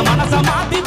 என் மனச மாத்தி